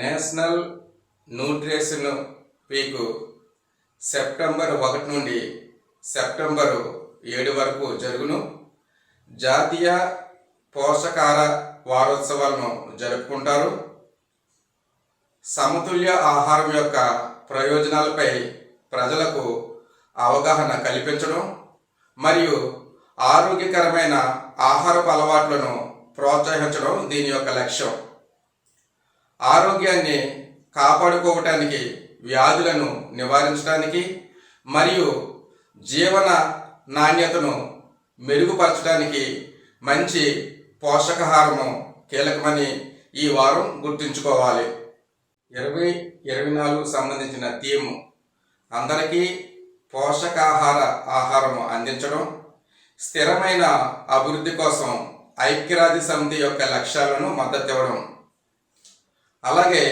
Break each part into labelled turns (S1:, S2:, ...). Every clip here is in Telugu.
S1: నేషనల్ న్యూట్రిషన్ వీక్ సెప్టెంబర్ ఒకటి నుండి సెప్టెంబర్ ఏడు వరకు జరుగును. జాతీయ పోషకాహార వారోత్సవాలను జరుపుకుంటారు. సమతుల్య ఆహారం యొక్క ప్రయోజనాలపై ప్రజలకు అవగాహన కల్పించడం మరియు ఆరోగ్యకరమైన ఆహారపు అలవాట్లను ప్రోత్సహించడం దీని యొక్క లక్ష్యం. ఆరోగ్యాన్ని కాపాడుకోవటానికి వ్యాధులను నివారించడానికి మరియు జీవన నాణ్యతను మెరుగుపరచడానికి మంచి పోషకాహారము కీలకమని ఈ వారం గుర్తుంచుకోవాలి. ఇరవై ఇరవై నాలుగు సంబంధించిన థీమ్ అందరికీ పోషకాహార ఆహారము అందించడం స్థిరమైన అభివృద్ధి కోసం ఐక్యరాజ్య సమితి యొక్క లక్ష్యాలను మద్దతు ఇవ్వడం. అలాగే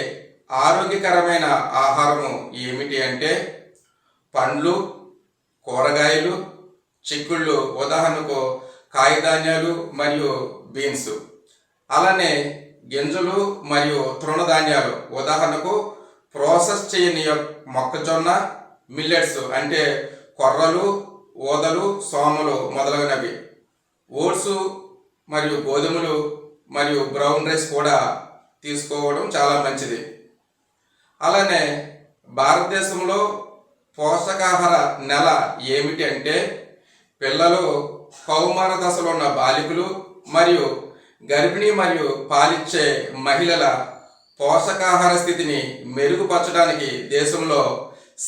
S1: ఆరోగ్యకరమైన ఆహారము ఏమిటి అంటే పండ్లు కూరగాయలు చిక్కుళ్ళు ఉదాహరణకు కాయధాన్యాలు మరియు బీన్స్. అలానే గింజలు మరియు తృణధాన్యాలు. ఉదాహరణకు ప్రాసెస్ చేయని మొక్కజొన్న మిల్లెట్స్ అంటే కొర్రలు ఊదలు సోమలు మొదలగునవి. ఓట్స్ మరియు గోధుమలు మరియు బ్రౌన్ రైస్ కూడా తీసుకోవడం చాలా మంచిది. అలానే భారతదేశంలో పోషకాహార నెల ఏమిటి అంటే పిల్లలు కౌమార దశలో ఉన్న బాలికలు మరియు గర్భిణీ మరియు పాలిచ్చే మహిళల పోషకాహార స్థితిని మెరుగుపరచడానికి దేశంలో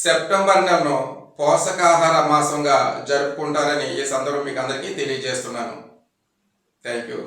S1: సెప్టెంబర్ నెలను పోషకాహార మాసంగా జరుపుకుంటారని ఈ సందర్భం మీకు అందరికీ తెలియజేస్తున్నాను. Thank you